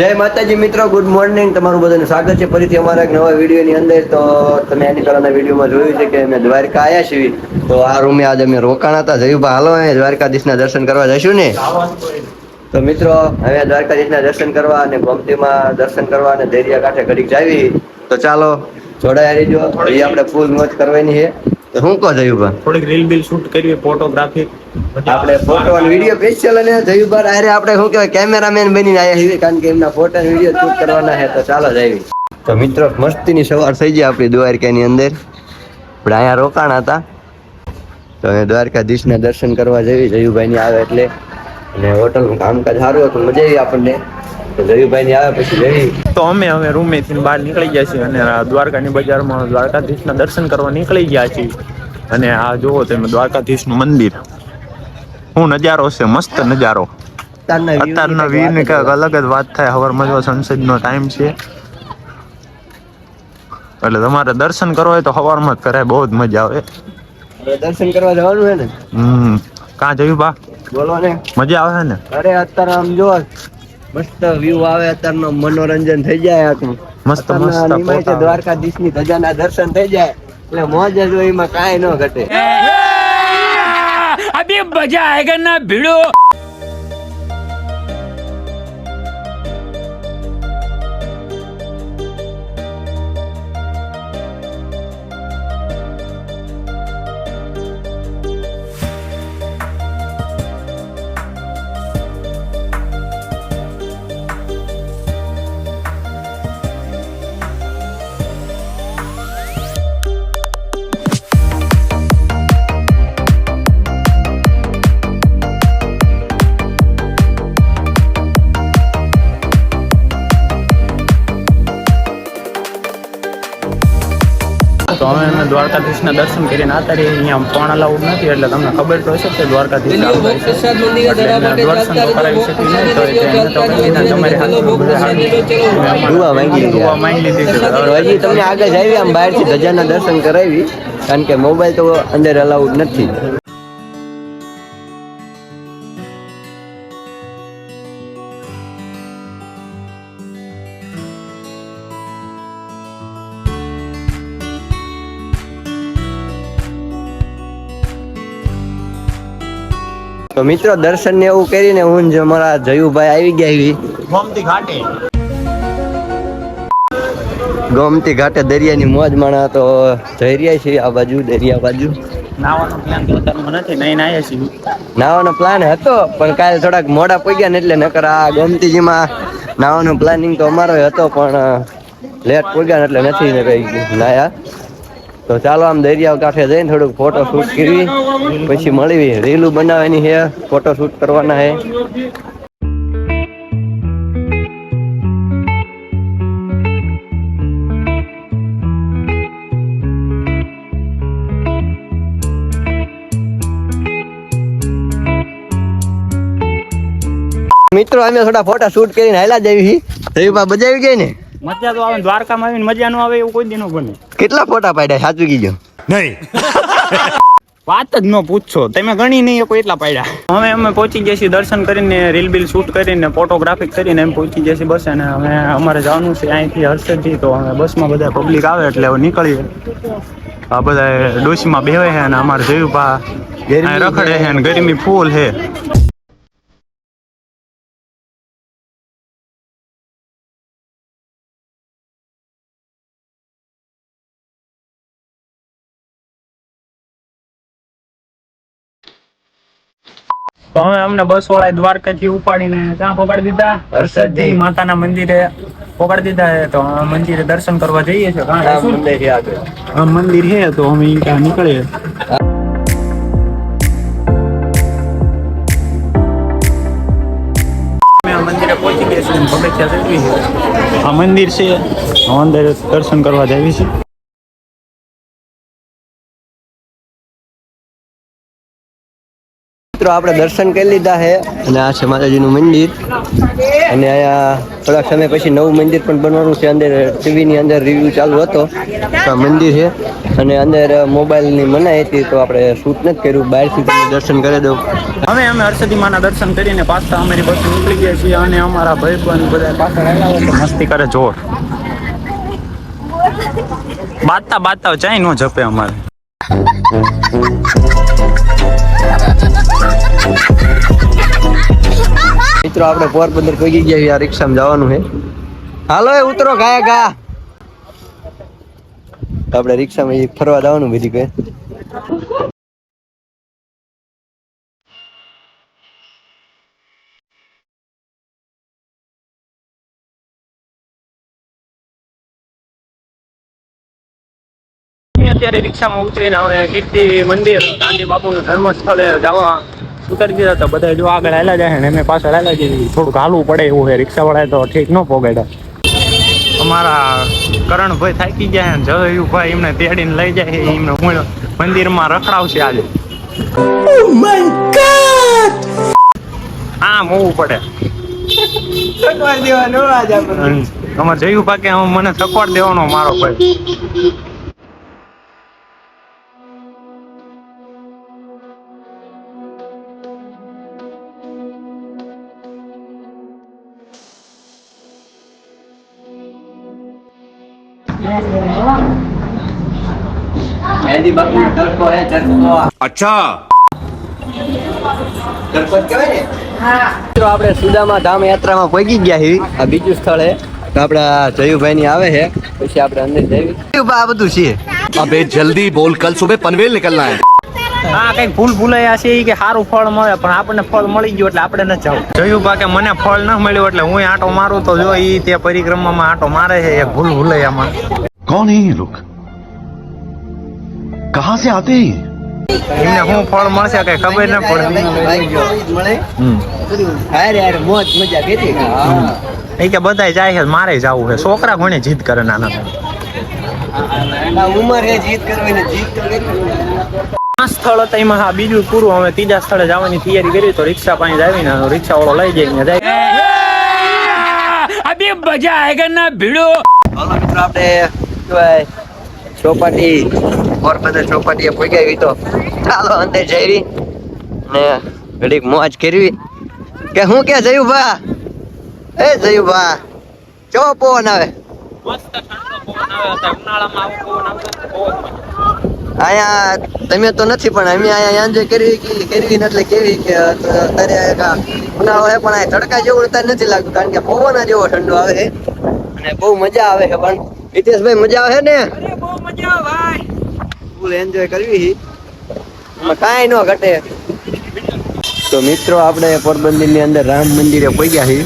જય માતાજી મિત્રો ગુડ મોર્નિંગ તમારું બધાનું સ્વાગત છે. ફરીથી અમારા એક નવા વિડીયોની અંદર તો તમે એની પહેલાના વિડીયોમાં જોયું છે કે અમે દ્વારકા આવ્યા છીએ. તો આ રૂમે આજે અમે રોકાણા હતા. જયુભા, હાલો, અહીંયા દ્વારકાધીશના દર્શન કરવા જઈશું ને? તો મિત્રો હવે દ્વારકાધીશના દર્શન કરવા અને ગોમતીમાં દર્શન કરવા અને દરિયા કાંઠે ઘડીક જાવી. તો ચાલો, જોડાયા રહીજો. હજી આપણે ફૂલ મોજ કરવાની છે. શું કહો જયુભા? થોડીક રીલ બિલ શૂટ કરવી ફોટોગ્રાફી આપણે ફોટો અને વીડિયો સ્પેશિયલ અને જયુભા અરે આપણે શું કહેવાય કેમેરામેન બનીને આવ્યા છીએ કારણ કે એમના ફોટો અને વીડિયો શૂટ કરવાના છે તો ચાલો જઈએ. તો મિત્રો મસ્તીની સવાર થઈ ગઈ આપણી દ્વારકાની અંદર. આપણે અહીંયા રોકાણ હતા. તો હવે દ્વારકાધીશના દર્શન કરવા જઈએ જયુભાઈની આવે એટલે. અને હોટલનું કામકાજ સારું હતું મજા આવી આપણને. તો અમે હવે રૂમેથી બહાર નીકળી ગયા છીએ અને દ્વારકાની બજારમાં દ્વારકાધીશના દર્શન કરવા નીકળી ગયા છીએ. અને આ જુઓ તમે દ્વારકાધીશનું મંદિર. શું નજારો છે? મસ્ત નજારો. અત્યારના view ની અત્યારના કંઈક અલગ જ વાત થાય. હવાર મજો સનસેટ નો ટાઈમ છે. એટલે તમારે દર્શન કરવા હોય તો હવારમાં જ કરાય બહુ જ મજા આવે. દર્શન કરવા જવાનું છે ને? હમ. કાં જયું બા? બોલો ને. મજા આવે ને? અરે અત્યારે આમ જો મસ્ત વ્યૂ આવે અત્યારનો મનોરંજન થઈ જાય આખું. મસ્ત મસ્ત દ્વારકાધીશની ધજાના દર્શન થઈ જાય. એટલે મોજ જ હોય એમાં કાંઈ ન ઘટે. અભી મજા આયગન ના ભીડો. તો અમે અમે દ્વારકાધીશના દર્શન કરીને આતા રહીએ. અહીંયા પણ અલાઉડ નથી એટલે તમને ખબર તો હશે કે દ્વારકાધીશ દર્શન તો કરાવી શકી નહીં તો એટલે તમારે માંગી. માંગી લીધી હજી તમને આગળ આવી આમ બહારથી ધજાના દર્શન કરાવી કારણ કે મોબાઈલ તો અંદર અલાઉડ નથી. તો મિત્રો દર્શન ને એવું કરીને હું જ અમારા જયુભાઈ આવી ગયા એવી ગોમતી ઘાટે. ગોમતી ઘાટે દરિયાની મોજ માણા તો જઈ રહ્યા છીએ આ બાજુ દરિયા બાજુ. નાવાનો પ્લાન તો અત્યારમાં નથી નહીં આવ્યા છીએ. નાવાનો પ્લાન હતો પણ કાલે થોડાક મોડા પગ્યા ને એટલે નકર આ ગોમતીજીમાં નાવાનો પ્લાનિંગ તો અમારો હતો પણ લેટ પગ્યા ને એટલે નથી ને કઈ નાયા. તો ચાલો આમ દરિયા કાંઠે જઈને થોડુંક ફોટો શૂટ કરવી. પછી મળવી રીલું બનાવવાની છે. ફોટો શૂટ કરવાના છે. મિત્રો અમે થોડા ફોટા શૂટ કરીને હાલા જવી જવી બજાવી ગઈ ને? મજા તો આવે દ્વારકામાં આવીને મજા ન આવે એવું કોઈ દિનો બને. કેટલા ફોટા પાડ્યા? સાચું કીધું વાત જ ન પૂછશો તમે ગણી નહીં કોઈ એટલા પાડ્યા. હવે અમે પહોંચી ગયા છીએ દર્શન કરીને રીલ બિલ શૂટ કરીને ફોટોગ્રાફી કરીને એમ પહોંચી ગયા છીએ બસ અને હવે અમારે જવાનું છે અહીંથી હર્ષદથી તો અમે બસમાં બધા પબ્લિક આવે એટલે હવે નીકળીએ. આ બધા ડોશીમાં બેવે છે અને અમારે જોયું પા રખડે છે અને ગરમી ફૂલ છે. તો હવે અમને બસ વાળા દ્વારકાથી ઉપાડીને ક્યાં પકડી દીધા. હર્ષદજી. માતાના મંદિરે પકડી દીધા તો મંદિરે દર્શન કરવા જઈએ છીએ. કારણ કે મંદિર છે તો અમે ત્યાં નીકળીએ? અમે આ મંદિરે પહોંચી ગયા છે પગથિયા ચડવી છે આ મંદિર છે અંદર દર્શન કરવા જઈએ છીએ. મિત્રો, આપણે દર્શન કરી લીધા છે. અને આ છે માતાજીનું મંદિર. અને અહીંયા થોડાક સમય પછી નવું મંદિર પણ બનવાનું છે. અંદર ટીવીની અંદર રિવ્યુ ચાલુ હતો. આ મંદિર છે. અને અંદર મોબાઈલની મનાઈ હતી, તો આપણે શૂટ નથી કર્યું. બહારથી તમને દર્શન કરી દઉં. અમે હર્ષદી માના દર્શન કરીને પાછા અમારી બસ નીકળી ગયા છીએ. અને અમારા ભાઈબંધ બધા પાછળ આવ્યા મસ્તી કરે જોર. બાતા બાતા ચાય નો જપે અમારે. મિત્રો, આપણે પોરબંદર પહોંચી ગયા છીએ, આ રિક્ષામાં જવાનું છે. હાલો એ ઉતરો, ગયા ગા. આપણે રિક્ષામાં ફરવા જવાનું બીજી કઈ અત્યારે રિક્ષામાં ઉતરીને હવે કીર્તિ મંદિર, ગાંધી બાપુનું ધર્મસ્થળે જવા ઉતરી ગયા તો બધા જો આગળ હાલા જાય ને અમે પાછળ હાલા જઈએ થોડુંક હાલવું પડે એવું છે. રિક્ષાવાળાએ તો ઠીક ન પોગાડે અમારા કરણભાઈ થાકી ગયા ને જયુભાઈ એમને તેડીને લઈ જાય છે. એમને હું મંદિરમાં રખડાવશે આજે. આમ હોવું પડે. અમારે જયુભા કે મને થકવાડ દેવાનો મારો ભાઈ. અચ્છા. હા મિત્રો આપણે સુદામા ધામ યાત્રામાં પહોંચી ગયા છીએ. આ બીજું સ્થળ આપડા જયુભાઈ ની આવે છે. પછી આપણે અંદર જઈએ. આ બધું છે. અબે જલ્દી બોલ. કલ સુબે પનવેલ નીકળના હે. હા કંઈક ભૂલ ભૂલાયા છે કે સારું ફળ મળે પણ આપણને ફળ મળી ગયું એટલે આપણે ન જવું. જોયું પા કે મને ફળ ન મળ્યું એટલે હું આંટો મારું તો જો એ તે પરિક્રમામાં આંટો મારે છે એ ભૂલ ભૂલાયામાં. कौन है ये लोग कहाँ से आते हैं ये? એમને શું ફળ મળશે કઈ ખબર ન પડે મળે હમ. હારે હારે મોજ મજા કરી હા એ કે બધાય જાય છે મારે જવું છે છોકરા ઘણી જીદ કરે નાના આ ઉંમર હે જીત કરવી ને જીત તો કરવી આ સ્થળ હતા એમાં હા બીજું પૂરું હવે ત્રીજા સ્થળે જવાની તૈયારી કરી તો રિક્ષા પાસે આવીને રિક્ષા વાળો લઈ જાય ને જાય अभी मजा आएगा ना भिड़ो હાલો મિત્રો આપણે કહેવાય ચોપાટી પોરબંદર ચોપાટીએ પહોંચ્યા ગઈ તો. ચાલો અંદર જઈ ને ઘડીક મોજ કરવી. કે હું કે જયું ભા એ જયું ભા ચો પવન આવે અહીંયા તમે તો નથી પણ અમે અહીંયા એન્જોય કરવી કે કરવી ને એટલે કેવી કે અત્યારે ઉનાળો છે પણ આ તડકા જેવું અત્યારે નથી લાગતું કારણ કે પવન જ એવો ઠંડો આવે અને બહુ મજા આવે છે પણ. નીતેશભાઈ મજા આવે ને? અરે બહુ મજા આવે ભાઈ. ફૂલ એન્જોય કરવી કાંઈ ન ઘટે. તો મિત્રો આપણે પોરબંદરની અંદર રામ મંદિરે પહોંચ્યા હી.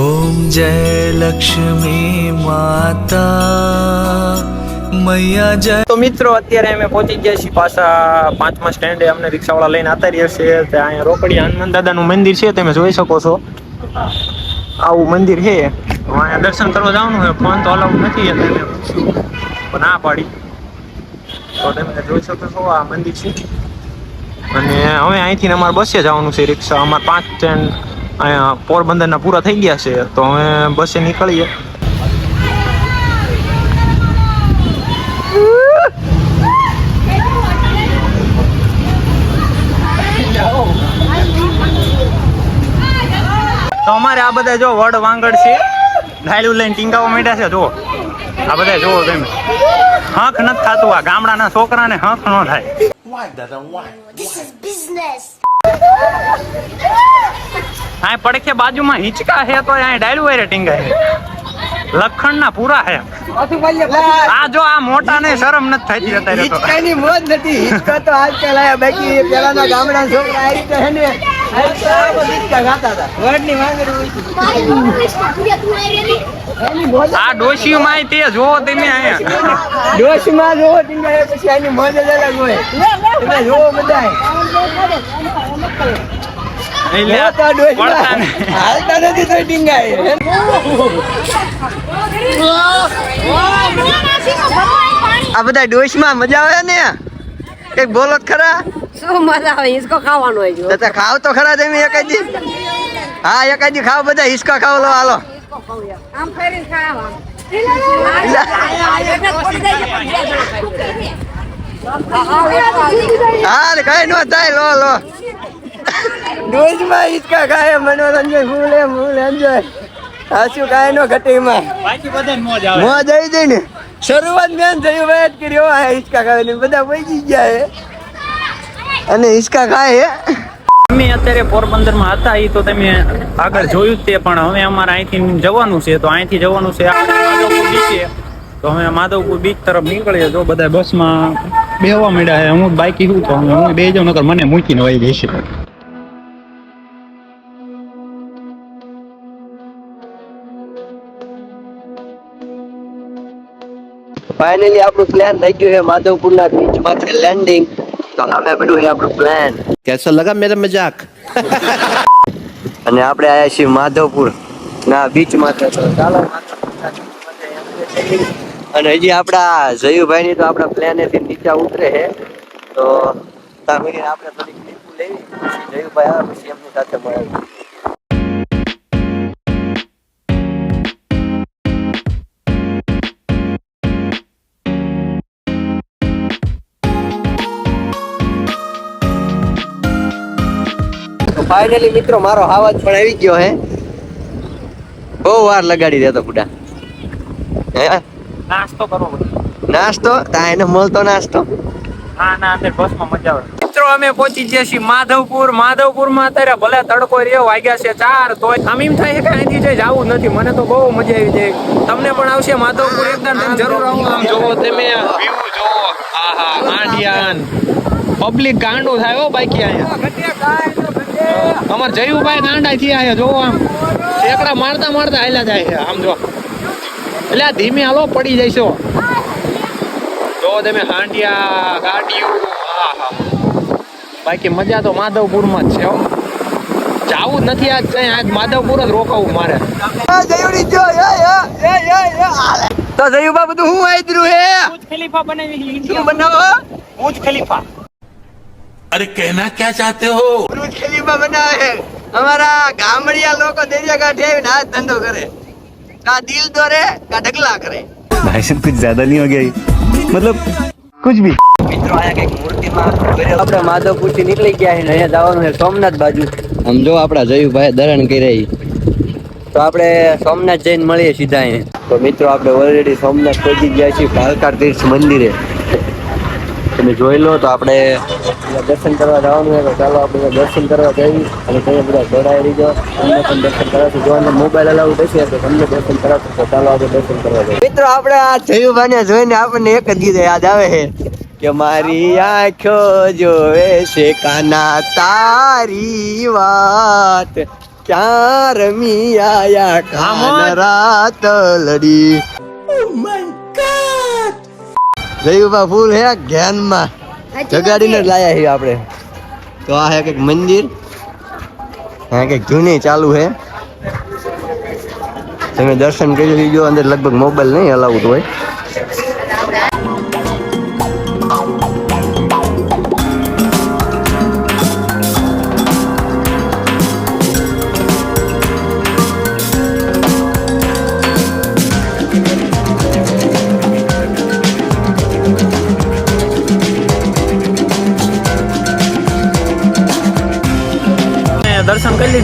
ઓમ જય લક્ષ્મી માતા. મૈયા જય. તો મિત્રો, અત્યારે અમે પહોંચી ગયા છીએ પાછા પાંચમા સ્ટેન્ડે. અમને રિક્ષાવાળા લઈને આવતા રહ્યા છે. તે અહીંયા રોકડી હનુમાન દાદાનું મંદિર છે, તમે જોઈ શકો છો. આવું મંદિર છે. અહીંયા દર્શન કરવા જવાનું છે. ફોન તો અલાઉડ નથી પણ ના પાડી. તો તમે જોઈ શકો છો, આ મંદિર છે. અને હવે અહીંથી અમારે બસે જવાનું છે રિક્ષા. અમારે પાંચ સ્ટેન્ડ અહીંયા પોરબંદરના પૂરા થઈ ગયા છે. તો અમે બસે નીકળીએ. તો અમારે આ બધા જો વડ વાંગડ છે ડાયલું લઈને ટીંગાવા માંડ્યા છે જો આ બધા જોવો તમે હંખ નથી થતું આ ગામડાના છોકરાને હંખ ન થાય. આ પડખે બાજુમાં હિંચકા છે તો અહીં ડાયલું વાયરે ટીંગા છે લખણ ના પૂરા છે. આ જો આ મોટા ને શરમ નથી થતી અત્યારે તો. હિચકાની મોજ નથી હિંચકા તો આજકાલ આયા બાકી પેલાના ગામડા છોકરા આવી હે ને. આ બધું ડોશી માં તે જોવો તમે અહીંયા. ડોશમાં જોવો તમે પછી આની મજા જ અલગ હોય. તમે જોવો ને. હાલતા નથી તો ડીંગાય આ બધા ડોશમાં મજા આવે ને? કંઈક બોલો ખરા? શું મજા આવે હિસકો ખાવાનો હોય જો. તો ખાવ તો ખરા તમે એકાદી. હા એકાદી ખાવ બધા હિસકો ખાવ લો હાલો. આમ ફેરી ખાવા. હા કઈ નો થાય લો લો. ડોશમાં હિસકા ખાય મનોરંજન ફૂલ એમ ફૂલ એન્જોય હાશું કાંઈ નો ઘટીમાં. બાકી બધાને મોજ આવે. મોજ આવી જઈ ને. શરૂઆત મેં થયું વેટ કર્યો આ હિસકા ખાવાની. બધા પહોંચી ગયા હે. અને હિસકા ખાય હે. અમે અત્યારે પોરબંદરમાં હતા એ તો તમે આગળ જોયું જ તે પણ હવે અમારે અહીંથી જવાનું છે તો અહીંથી જવાનું છે. આ માધવપુર બીચે. તો અમે માધવપુર બીચ તરફ નીકળીએ તો બધા બસમાં બેહવા મળ્યા છે. હું બાઈક હું તો હવે હું બે જાઉં નકર મને મૂકીને વહી જઈશ. ફાઇનલી આપણું પ્લાન થઈ ગયું છે માધવપુરના બીચ માથે લેન્ડિંગ સાલા મેં બધું આપણું પ્લાન કેસો લગા મેરે મજાક? અને આપણે આયા છીએ માધવપુર. ના બીચ માથે ચાલો. અને હજી આપણા જયુભાઈ ની તો આપણા પ્લેનથી નીચે ઉતરે છે. તો ત્યાં આપણે થોડીક લેવી. જયુભાઈ આવે પછી એમની સાથે મળે. ફાઇનલી મિત્રો મારો આવાજ પણ આવી ગયો હે. બહુ વાર લગાડી દેતો બુડા નાસ્તો કરવો નાસ્તો? તા એને મળતો નાસ્તો? હા ના અંદર બસમાં મજા આવે. મિત્રો અમે પહોંચી ગયા છીએ માધવપુર. માધવપુરમાં અત્યારે ભલે તડકો રહ્યો વાગ્યા છે ચાર તોય આમ એમ થાય છે કે અહીંથી જઈ જવું નથી. મને તો બહુ મજા આવી જાય. તમને પણ આવશે માધવપુર એકદમ તમે જરૂર આવો. આમ જોવો તમે વ્યૂ જોવો. આહા આંડિયાન પબ્લિક ગાંડું થાય હો બાકી અહીંયા. અમાર જયુભાઈ ગાંડા થયા છે જોવો આમ. એકડા મારતા મારતા હાલ્યા જાય છે આમ જો. એટલે આ ધીમે હાલો પડી જઈશો જો તમે હાંડિયા ગાડીઓ આહા. બાકી મજા તો માધવપુરમાં જ છે હો. જાવું જ નથી આજ કઈ આજ માધવપુર જ રોકાવું મારે. તો જયુબા બધું હું આઈદરું હે? ખલીફા બનાવી બનાવો? હું જ ખલીફા. अरे कहना क्या चाहते हो બુર્જ ખલીફા બનાવે છે અમારા ગામડિયા લોકો દરિયા કાંઠે આવીને આ જ ધંધો કરે કા દિલ દોરે કા ઢગલા કરે भाई साहब कुछ ज्यादा नहीं हो गया ये? मतलब कुछ भी મિત્રો આયા કઈક મૂર્તિમાં આપણે માધવપુર થી નીકળી ગયા છે ને અહીંયા જવાનું છે સોમનાથ બાજુ આમ જો આપણા જયુભાઈ ધરણ કરી રહી તો આપણે સોમનાથ જઈને મળીએ સીધા અહીંયા તો મિત્રો આપણે ઓલરેડી સોમનાથ પહોંચી ગયા છીએ ભાલકા તીર્થ મંદિરે તમે જોઈ લો તો આપણે અહીંયા દર્શન કરવા જવાનું હોય તો ચાલો આપણે દર્શન કરવા જઈએ અને તમે બધા જોડાઈ રહીજો. તમને પણ દર્શન કરાવશું. જો અંદર મોબાઈલ અલાઉ થશે તો તમને દર્શન કરાવશું. તો ચાલો આપણે દર્શન કરવા જઈએ. મિત્રો આપણે આ જયુભાઈને જોઈને આપણને એક જ ગીત યાદ આવે છે. કે મારી આંખો જોવે છે કાના તારી વાત. ક્યાં રમી આયા કાન રાત લડી. જયુભા ફૂલ હે જ્ઞાનમાં જગાડીને લાયા છીએ આપણે. તો આ હે કંઈક મંદિર. હા કંઈક જૂની ચાલુ છે તમે દર્શન કરી લીજો અંદર લગભગ મોબાઈલ નહીં અલાઉડ હોય.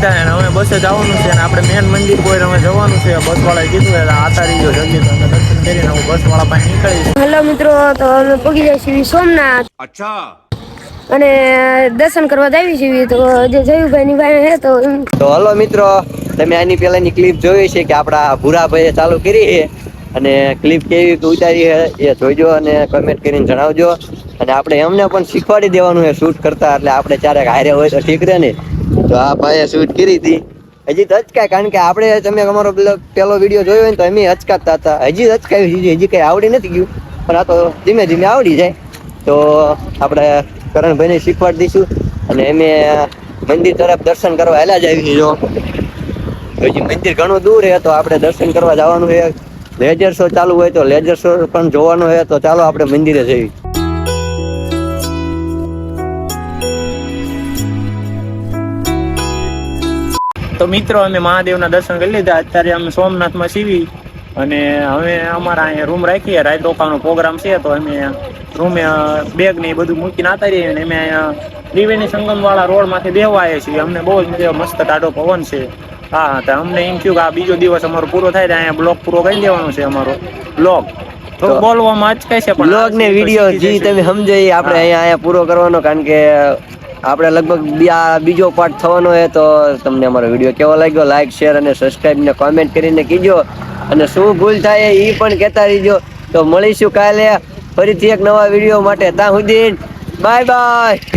લીધા અને હવે બસે જવાનું છે અને આપણે મેન મંદિર કોઈ અમે જવાનું છે. બસવાળાએ કીધું એટલે આતારી ગયો જલ્દી તો અમે દર્શન કરીને હું બસવાળા પાસે નીકળી હેલો મિત્રો તો અમે પગી જાય છીએ સોમનાથ. અચ્છા. અને દર્શન કરવા જાવી છીએ તો જે જયુભાઈની ભાઈ હે તો તો હલો મિત્રો તમે આની પહેલાની ક્લિપ જોઈ છે કે આપણા ભૂરાભાઈએ ચાલુ કરી અને ક્લિપ કેવી ઉતારી છે એ જોઈજો અને કમેન્ટ કરીને જણાવજો. અને આપણે એમને પણ શીખવાડી દેવાનું છે શૂટ કરતા. એટલે આપણે ક્યારેક હારે હોય તો ઠીક રહે ને. તો આ ભાઈએ શૂટ કરી હતી. હજી તો અચકાય, કારણ કે આપણે તમે અમારો પેલો વીડિયો જોયો હોય તો અમે અચકાતા હતા. હજી અચકાયું હજી કંઈ આવડી નથી ગયું. પણ આ તો ધીમે ધીમે આવડી જાય. તો આપણે કરણભાઈને શીખવાડી દઈશું અને એમે મંદિર તરફ દર્શન કરવા હેલા જ આવી જો. હજી મંદિર ઘણું દૂર હે તો આપણે દર્શન કરવા જવાનું છે. લેજર શો ચાલુ હોય તો લેજર શો પણ જોવાનું હોય તો ચાલો આપણે મંદિરે જઈએ. તો મિત્રો અમે મહાદેવના દર્શન કરી લીધા. અત્યારે અમે સોમનાથમાં સીવી અને હવે અમારા અહીંયા રૂમ રાખીએ. રાત રોકાવાનો પ્રોગ્રામ છે તો અમે રૂમે બેગ ને એ બધું મૂકીને આતા રહીએ અને અમે અહીંયા ત્રિવેણી સંગમ વાળા રોડમાંથી બેહવા આવ્યા છીએ. અમને બહુ જ મસ્ત ટાઢો પવન છે. હા તો અમને એમ થયું કે આ બીજો દિવસ અમારો પૂરો થાય તો અહીંયા બ્લોગ પૂરો કરી દેવાનો છે અમારો બ્લોગ. તો તો બોલવામાં અચકાય છે પણ બ્લોગ ને વીડિયો જી. તમે સમજો આપણે અહીંયા અહીંયા પૂરો કરવાનો કારણ કે આપણે લગભગ આ બીજો પાર્ટ થવાનો છે, તો તમને અમારો વીડિયો કેવો લાગ્યો? લાઈક શેર અને સબસ્ક્રાઈબ ને કોમેન્ટ કરીને કીજો. અને શું ભૂલ થાય એ પણ કહેતા રહીજો. તો મળીશું કાલે ફરીથી એક નવા વીડિયો માટે. ત્યાં સુધી બાય બાય